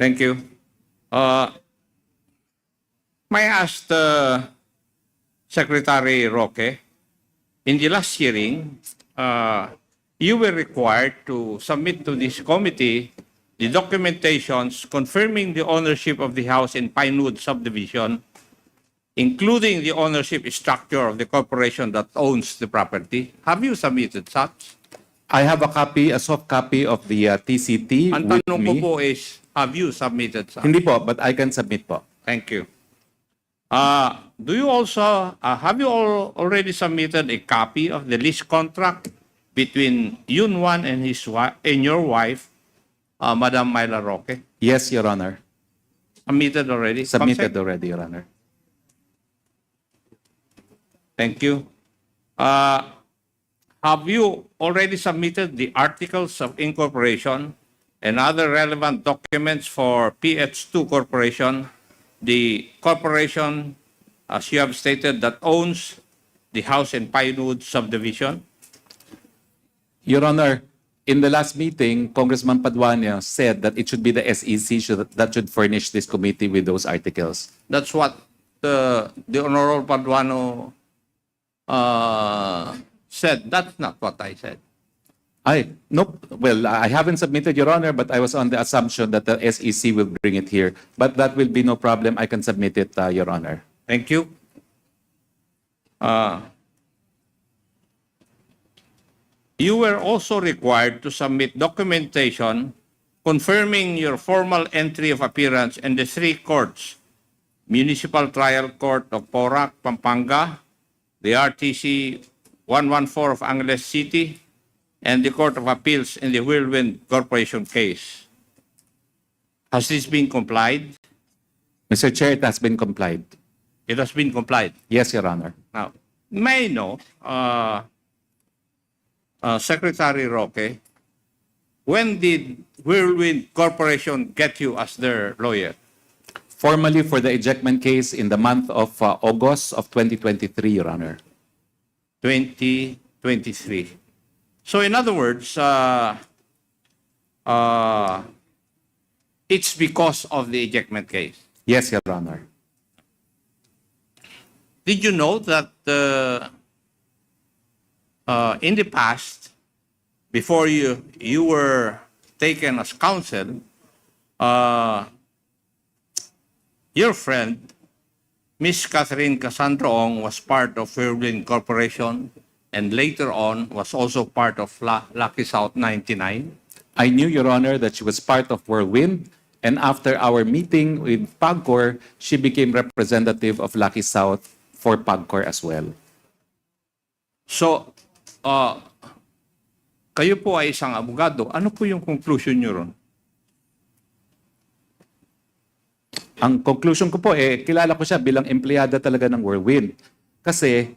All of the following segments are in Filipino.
Thank you. Uh, may I ask the Secretary Roque, in the last hearing, uh, you were required to submit to this committee the documentations confirming the ownership of the house in Pinewood subdivision, including the ownership structure of the corporation that owns the property. Have you submitted such? I have a copy, a soft copy of the uh, TCT Ang with tanong ko me. po is, have you submitted such? Hindi po, but I can submit po. Thank you. Uh, do you also, uh, have you all already submitted a copy of the lease contract between Yun Wan and his wife, and your wife, uh, Madam Myla Roque? Yes, Your Honor. Submitted already? Submitted Pamsec? already, Your Honor. Thank you. Uh, have you already submitted the articles of incorporation and other relevant documents for PH2 Corporation, the corporation, as you have stated, that owns the house in Pinewood subdivision? Your Honor, in the last meeting, Congressman Paduano said that it should be the SEC should, that should furnish this committee with those articles. That's what the, the Honorable Paduano uh, said. That's not what I said. I, nope, well, I haven't submitted, Your Honor, but I was on the assumption that the SEC will bring it here. But that will be no problem. I can submit it, uh, Your Honor. Thank you. Uh, You were also required to submit documentation confirming your formal entry of appearance in the three courts, Municipal Trial Court of Porac, Pampanga, the RTC 114 of Angeles City, and the Court of Appeals in the Whirlwind Corporation case. Has this been complied? Mr. Chair, it has been complied. It has been complied. Yes, Your Honor. Now, may I know, uh, uh, Secretary Roque, when did Whirlwind Corporation get you as their lawyer? Formally for the ejectment case in the month of uh, August of 2023, Your Honor. 2023. So in other words, uh, uh, it's because of the ejectment case. Yes, Your Honor. Did you know that uh, uh, in the past, before you you were taken as counsel, uh, your friend, Miss Catherine Casandroong, was part of Whirlwind Corporation and later on was also part of La- Lucky South 99? I knew, Your Honor, that she was part of Whirlwind, and after our meeting with PAGCOR, she became representative of Lucky South for PAGCOR as well. So, uh, kayo po ay isang abogado. Ano po yung conclusion nyo ron? Ang conclusion ko po, eh, kilala ko siya bilang empleyada talaga ng Whirlwind. Kasi,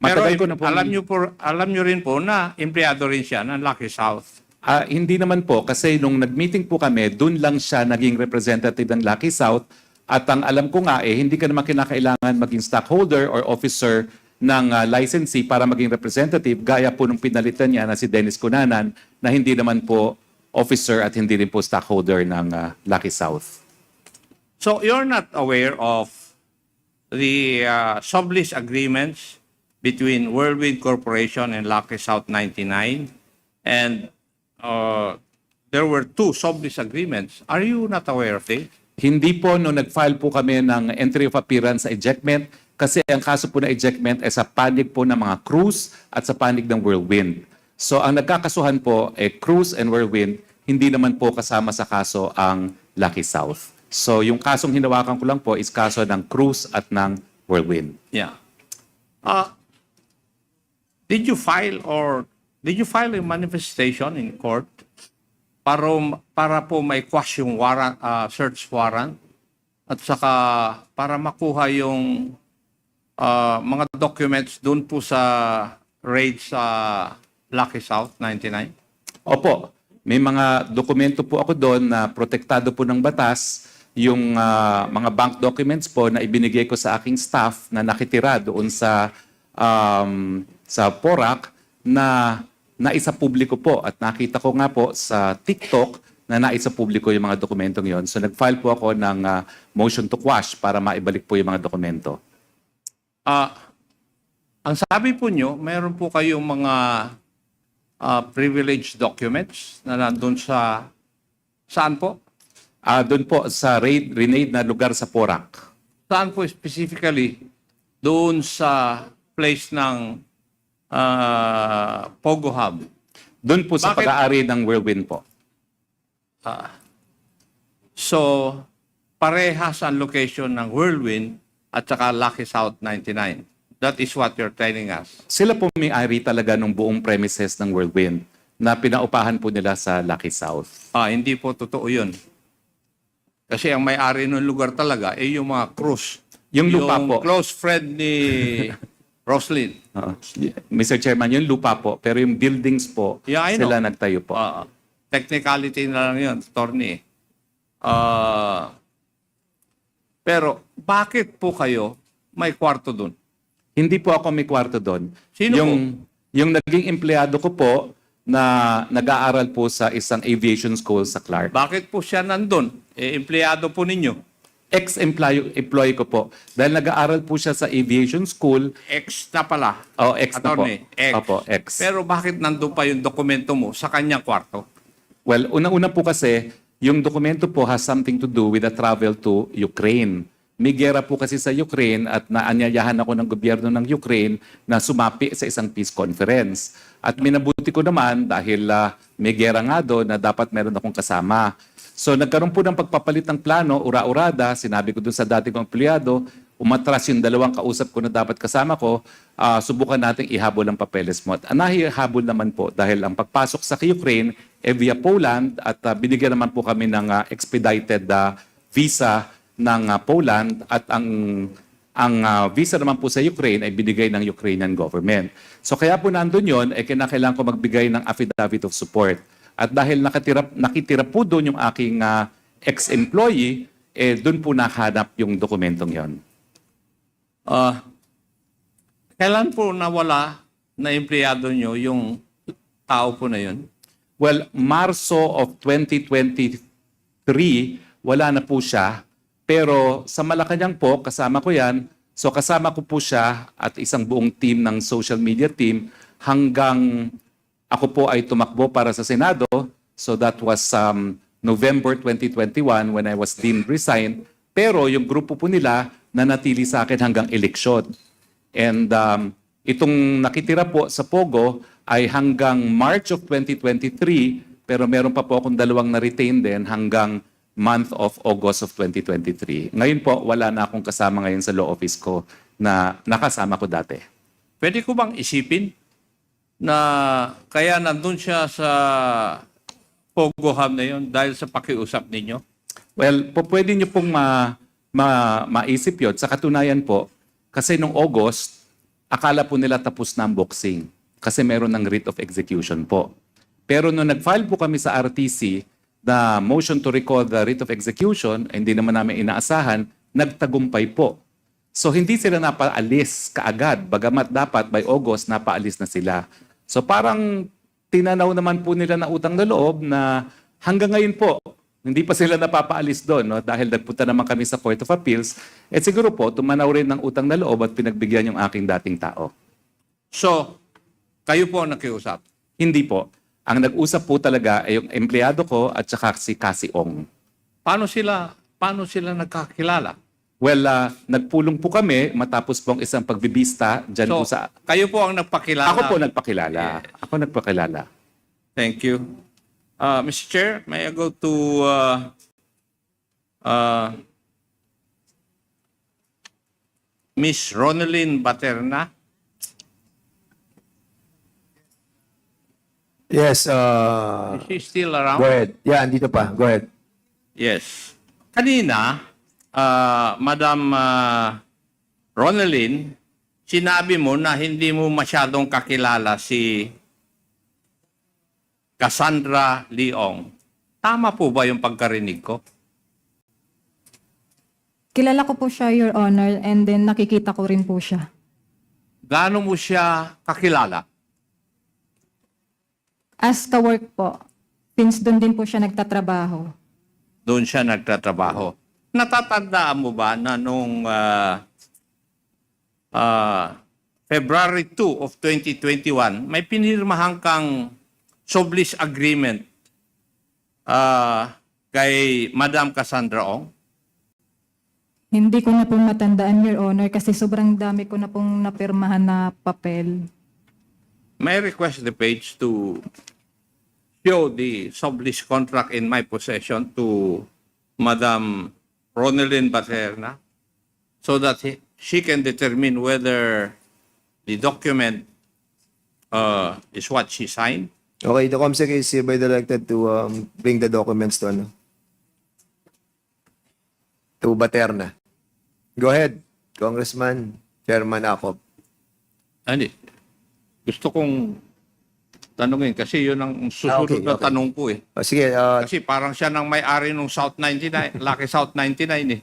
Pero matagal ko na po... alam nyo po, alam nyo rin po na empleyado rin siya ng Lucky South. Ah, hindi naman po, kasi nung nag-meeting po kami, dun lang siya naging representative ng Lucky South. At ang alam ko nga, eh, hindi ka naman kinakailangan maging stockholder or officer ng ah, licensee para maging representative, gaya po nung pinalitan niya na si Dennis Cunanan, na hindi naman po officer at hindi rin po stockholder ng ah, Lucky South. So you're not aware of the uh, sublease agreements between Whirlwind Corporation and Lucky South 99? And uh, there were two sublease agreements. Are you not aware of this? Hindi po nung nag-file po kami ng entry of appearance sa ejectment kasi ang kaso po na ejectment ay sa panig po ng mga cruise at sa panig ng whirlwind. So ang nagkakasuhan po ay cruise and whirlwind, hindi naman po kasama sa kaso ang Lucky South. So yung kasong hinawakan ko lang po is kaso ng cruise at ng whirlwind. Yeah. Uh, did you file or did you file a manifestation in court para para po may quash yung warrant, uh, search warrant at saka para makuha yung uh, mga documents doon po sa raid sa Lucky South 99? Opo, may mga dokumento po ako doon na protektado po ng batas, yung ah, mga bank documents po na ibinigay ko sa aking staff na nakitira doon sa um, sa Porac na naisa publiko po at nakita ko nga po sa TikTok na nais sa publiko yung mga dokumentong yon. So nag-file po ako ng ah, motion to quash para maibalik po yung mga dokumento. Ah, ang sabi po nyo, mayroon po kayong mga ah, privileged documents na nandun sa saan po? Ah, doon po sa raid, renade na lugar sa Porac. Saan po specifically? Doon sa place ng ah, Pogo Hub. Doon po sa Bakit? pag-aari ng Whirlwind po. So, parehas ang location ng Whirlwind at saka Lucky South 99. That is what you're telling us. Sila po may-ari talaga ng buong premises ng Whirlwind na pinaupahan po nila sa Lucky South. Ah, hindi po totoo yun. Kasi ang may-ari ng lugar talaga ay yung mga cruise. Yung lupa po. close friend ni Roslyn. Oo. Mr. Chairman, yung lupa po, pero yung buildings po, Yeah, I know. sila nagtayo po. Ah, technicality na lang yun, attorney. Ah, pero bakit po kayo may kwarto dun? Hindi po ako may kwarto doon. Sino yung, Yung naging empleyado ko po na nag-aaral po sa isang aviation school sa Clark. Bakit po siya nandun? Eh, empleyado po ninyo. Ex-employee employee ko po. Dahil nag-aaral po siya sa aviation school. Ex na pala. O, ex na po. Attorney, ex. Opo, ex. Pero bakit nandun pa yung dokumento mo sa kanyang kwarto? Well, una-una po kasi, yung dokumento po has something to do with the travel to Ukraine. May gera po kasi sa Ukraine at naanyayahan ako ng gobyerno ng Ukraine na sumapi sa isang peace conference. At minabuti ko naman dahil ah, may gera nga doon na dapat meron akong kasama. So nagkaroon po ng pagpapalit ng plano, ura-urada, sinabi ko doon sa dating kong empleyado, umatras yung dalawang kausap ko na dapat kasama ko, ah, subukan nating ihabol ang papeles mo. At nahihabol naman po dahil ang pagpasok sa Ukraine eh via Poland at ah, binigyan naman po kami ng ah, expedited ah, visa ng ah, Poland at ang ang ah, visa naman po sa Ukraine ay binigay ng Ukrainian government. So kaya po nandun yon ay kinakailangan ko magbigay ng affidavit of support. At dahil nakatira, nakitira po doon yung aking ah, ex-employee, eh doon po nahanap yung dokumentong yon. Ah, kailan po nawala na empleyado nyo yung tao po na yun? Well, Marso of 2023, wala na po siya. Pero sa Malacanang po, kasama ko yan. So kasama ko po siya at isang buong team ng social media team hanggang ako po ay tumakbo para sa Senado. So that was um, November 2021 when I was deemed resigned. Pero yung grupo po nila nanatili sa akin hanggang eleksyon. And um, itong nakitira po sa Pogo ay hanggang March of 2023, pero meron pa po akong dalawang na-retain din hanggang month of August of 2023. Ngayon po, wala na akong kasama ngayon sa law office ko na nakasama ko dati. Pwede ko bang isipin na kaya nandun siya sa Pogo Hub na yun dahil sa pakiusap ninyo? Well, po, pwede niyo pong ma, ma, maisip yun. Sa katunayan po, kasi nung August, akala po nila tapos na ang boxing. Kasi meron ng writ of execution po. Pero nung nag-file po kami sa RTC na motion to recall the writ of execution, hindi naman namin inaasahan, nagtagumpay po. So hindi sila napaalis kaagad, bagamat dapat by August napaalis na sila. So parang tinanaw naman po nila na utang na loob na hanggang ngayon po, hindi pa sila napapaalis doon no? dahil nagpunta naman kami sa Court of Appeals. At siguro po, tumanaw rin ng utang na loob at pinagbigyan yung aking dating tao. So, kayo po ang nakiusap. Hindi po. Ang nag-usap po talaga ay yung empleyado ko at saka si Cassie Ong. Paano sila, paano sila nagkakilala? Well, ah, nagpulong po kami matapos po ang isang pagbibista dyan po So, sa... kayo po ang nagpakilala. Ako po nagpakilala. Ako nagpakilala. Thank you. Uh, Mr. Chair, may I go to uh, uh, Miss Ronaldine Baterna? Yes, uh, Is she still around? go ahead. Yeah, andito pa. Go ahead. Yes. Kanina, uh, Madam uh, Ronaldine, sinabi mo na hindi mo masyadong kakilala si Cassandra Leong. Tama po ba yung pagkarinig ko? Kilala ko po siya, Your Honor, and then nakikita ko rin po siya. Gaano mo siya kakilala? As ka-work po. Since doon din po siya nagtatrabaho. Doon siya nagtatrabaho. Natatandaan mo ba na nung ah, ah, February 2 of 2021, may pinirmahan kang sublease agreement ah, kay Madam Cassandra Ong? Hindi ko na po matandaan, Your Honor, kasi sobrang dami ko na pong napirmahan na papel. May request the page to show the sublease contract in my possession to Madam Ronelyn Baterna so that he- she can determine whether the document uh, is what she signed. Okay, the COMSEC is hereby directed to um, bring the documents to ano? To Baterna. Go ahead, Congressman Chairman Akop. Ani, gusto kong tanungin kasi yun ang Ah, susunod okay, na okay. tanong ko eh. O, sige, ah, Kasi parang siya nang may-ari ng South 99, Lucky South 99 eh.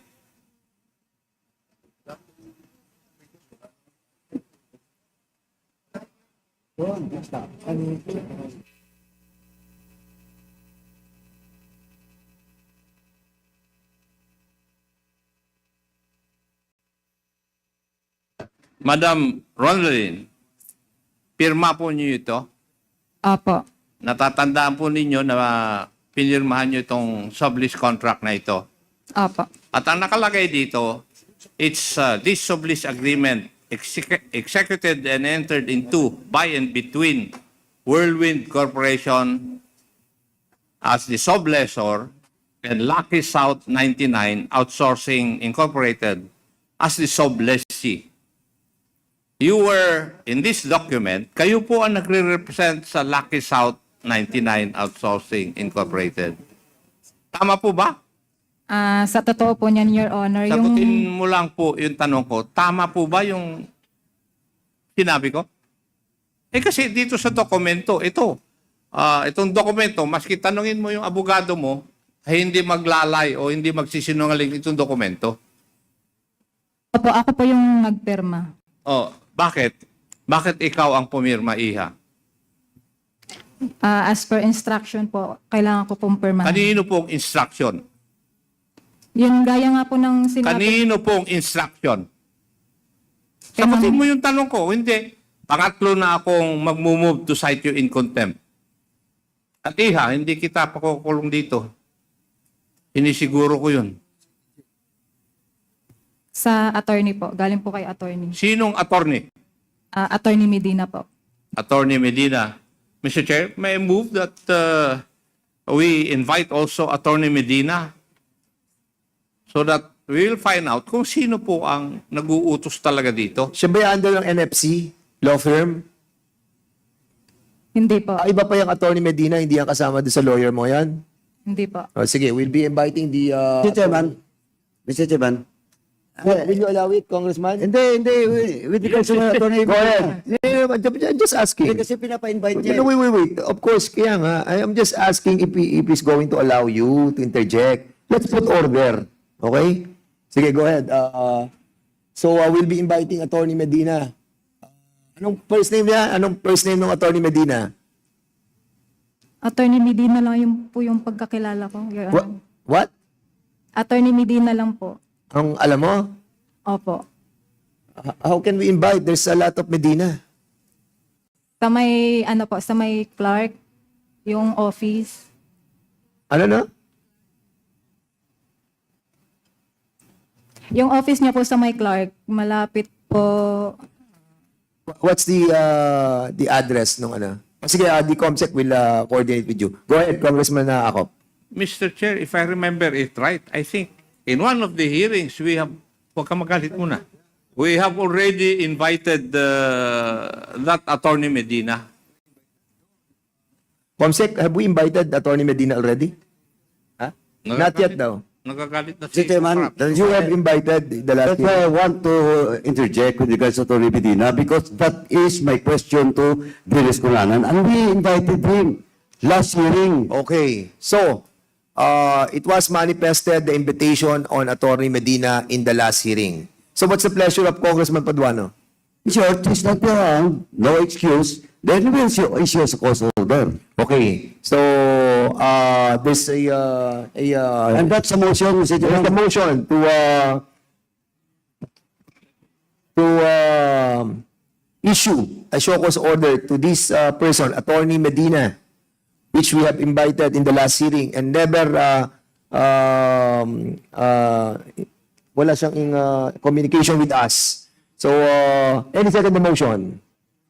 Madam Ronaldin, pirma po niyo ito. Apo. Natatandaan po ninyo na pinirmahan nyo itong sublease contract na ito. Apo. At ang nakalagay dito, it's uh, this sublease agreement exec- executed and entered into by and between Whirlwind Corporation as the sublessor and Lucky South 99 Outsourcing Incorporated as the sublessee. You were, in this document, kayo po ang nagre-represent sa Lucky South 99 Outsourcing Incorporated. Tama po ba? Ah, sa totoo po niyan, Your Honor, yung... Sagutin mo lang po yung tanong ko, tama po ba yung sinabi ko? Eh kasi dito sa dokumento, ito, ah, itong dokumento, maski tanungin mo yung abogado mo, ay hindi maglalay o hindi magsisinungaling itong dokumento. Opo, ako po yung nagpirma. Oh, bakit? Bakit ikaw ang pumirma, Iha? Ah, as per instruction po, kailangan ko pong pirmahan. Kanino pong instruction? Yun, gaya nga po ng sinabi. Kanino pong instruction? Kay Sagutin Ma'am- mo yung tanong ko. Hindi. Pangatlo na akong mag-move to cite you in contempt. At iha, hindi kita pakukulong dito. Inisiguro ko yun. Sa attorney po, galing po kay attorney. Sinong attorney? Ah, attorney Medina po. Attorney Medina. Mr. Chair, may I move that uh, we invite also Attorney Medina so that we will find out kung sino po ang nag-uutos talaga dito. siya ba yung under ng NFC law firm? Hindi po. Ah, iba pa yung attorney Medina, hindi yan kasama doon sa lawyer mo yan? Hindi po. O, sige, we'll be inviting the... Uh, Mr. Chairman, Mr. Chairman, Will, will you allow it, Congressman? hindi, hindi, with regards to my attorney, Go ahead. I'm just asking. Kasi pinapa-invite niya. No, wait, wait, wait. Of course, kaya nga, I am just asking if, he, if he's going to allow you to interject. Let's put order. Okay? Sige, go ahead. Uh, so, uh, we'll be inviting Attorney Medina. Uh, anong first name niya? Anong first name ng Attorney Medina? Attorney Medina lang yung po yung pagkakilala ko. Your What? What? Attorney Medina lang po. Ang alam mo? Opo. How can we invite? There's a lot of Medina. Sa may, ano po, sa may Clark, yung office. Ano na? Yung office niya po sa may Clark, malapit po. What's the uh, the address nung ano? O Sige, uh, the COMSEC will uh, coordinate with you. Go ahead, Congressman na ako. Mr. Chair, if I remember it right, I think in one of the hearings, we have, huwag ka magalit muna. We have already invited uh, that attorney Medina. COMSEC, have we invited Attorney Medina already? Huh? Not yet daw. Nagagalit na Mr. Chairman, that is You have invited the last that's why I want to interject with regards to Attorney Medina because that is my question to Darius Cunanan and we invited him last hearing. Okay. So, uh, it was manifested the invitation on Attorney Medina in the last hearing. So, what's the pleasure of Congressman Paduano? Short, he's not wrong, no excuse, then we'll issue issue a cause order. Okay. So, uh, there's a, uh, a, uh, And that's a motion, Mr. Chairman. motion to, uh, to, um issue a show cause order to this, uh, person, Attorney Medina, which we have invited in the last hearing and never, uh, um, uh, wala siyang in, uh, communication with us. So, uh, any second motion?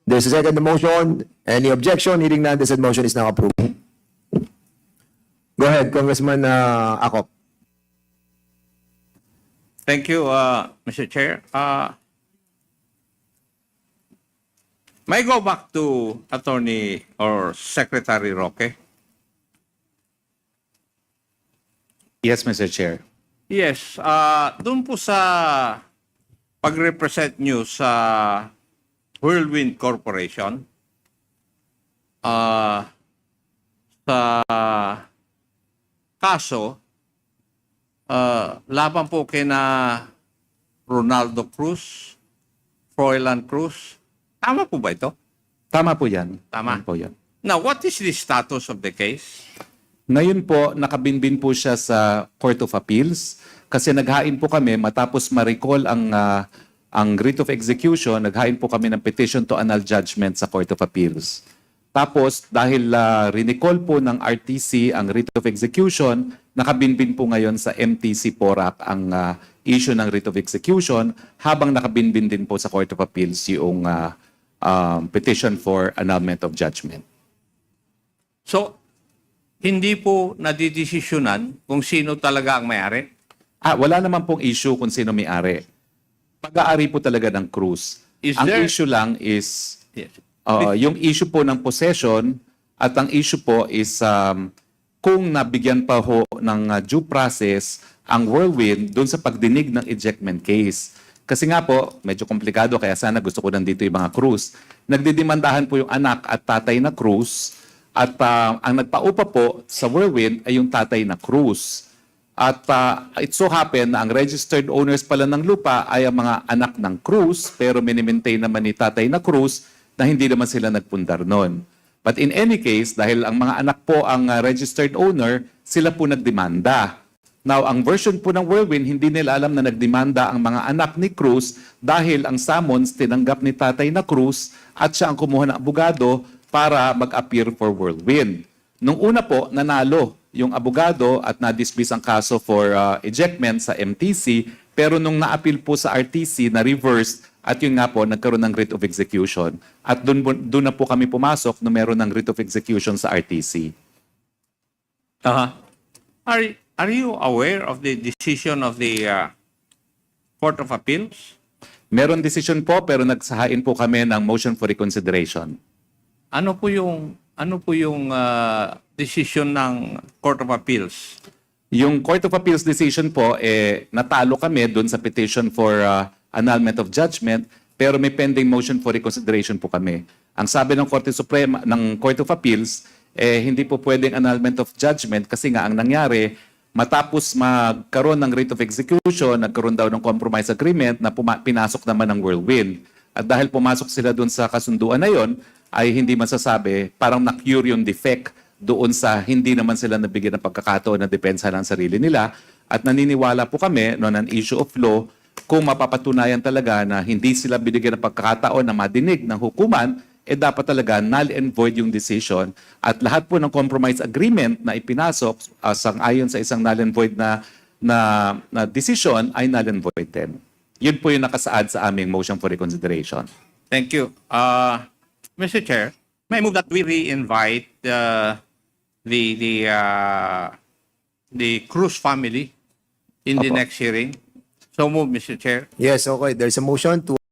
There's a second motion. Any objection? Hearing none, the said motion is now approved. Go ahead, Congressman uh, Akop. Thank you, uh, Mr. Chair. Uh, may go back to Attorney or Secretary Roque? Yes, Mr. Chair. Yes, uh, doon po sa pag-represent nyo sa Whirlwind Corporation, uh, sa kaso, uh, laban po kina Ronaldo Cruz, Froilan Cruz. Tama po ba ito? Tama po yan. Tama. Po yan. Now, what is the status of the case? Ngayon po, nakabinbin po siya sa Court of Appeals kasi naghain po kami matapos ma-recall ang, ah, ang writ of execution, naghain po kami ng petition to annul judgment sa Court of Appeals. Tapos, dahil uh, rinicall po ng RTC ang writ of execution, nakabinbin po ngayon sa MTC PORAC ang ah, issue ng writ of execution habang nakabinbin din po sa Court of Appeals yung ah, um, petition for annulment of judgment. So, hindi po nadidesisyonan kung sino talaga ang may-ari? Ah, wala naman pong issue kung sino may-ari. Pag-aari po talaga ng cruise. Is ang there- issue lang is, Yes. uh, yung issue po ng possession at ang issue po is um, kung nabigyan pa ho ng uh, due process ang whirlwind doon sa pagdinig ng ejectment case. Kasi nga po, medyo komplikado kaya sana gusto ko nandito yung mga cruise. Nagdidimandahan po yung anak at tatay na cruise at uh, ang nagpaupa po sa whirlwind ay yung tatay na cruise. At uh, it so happen na ang registered owners pala ng lupa ay ang mga anak ng Cruz, pero minimaintain naman ni tatay na Cruz na hindi naman sila nagpundar noon. But in any case, dahil ang mga anak po ang uh, registered owner, sila po nagdemanda. Now, ang version po ng Whirlwind, hindi nila alam na nagdemanda ang mga anak ni Cruz dahil ang summons tinanggap ni tatay na Cruz at siya ang kumuha ng abogado para mag-appear for Whirlwind. Nung una po, nanalo yung abogado at na-dismiss ang kaso for uh, ejectment sa MTC, pero nung na-appeal po sa RTC, na-reverse at yun nga po, nagkaroon ng writ of execution. At doon, doon na po kami pumasok na meron ng writ of execution sa RTC. Uh-huh. Are, are you aware of the decision of the uh, Court of Appeals? Meron decision po, pero nagsahain po kami ng motion for reconsideration. Ano po yung ano po yung uh, decision ng Court of Appeals? Yung Court of Appeals decision po, eh, natalo kami doon sa petition for uh, annulment of judgment, pero may pending motion for reconsideration po kami. Ang sabi ng Korte Suprema, ng Court of Appeals, eh, hindi po pwedeng annulment of judgment kasi nga ang nangyari, matapos magkaroon ng rate of execution, nagkaroon daw ng compromise agreement na pinasok naman ng whirlwind. At dahil pumasok sila doon sa kasunduan na yon, ay hindi masasabi, parang na-cure yung defect doon sa hindi naman sila nabigyan ng pagkakataon na depensa ng sarili nila. At naniniwala po kami no, ng issue of law kung mapapatunayan talaga na hindi sila binigyan ng pagkakataon na madinig ng hukuman, eh dapat talaga null and void yung decision at lahat po ng compromise agreement na ipinasok uh, sang-ayon sa isang null and void na, na, na decision ay null and void din. Yun po yung nakasaad sa aming motion for reconsideration. Thank you. Uh, Mr. Chair, may I move that we re-invite uh, the the uh, the Cruz family in the next hearing. So move, Mr. Chair. Yes, okay. There's a motion to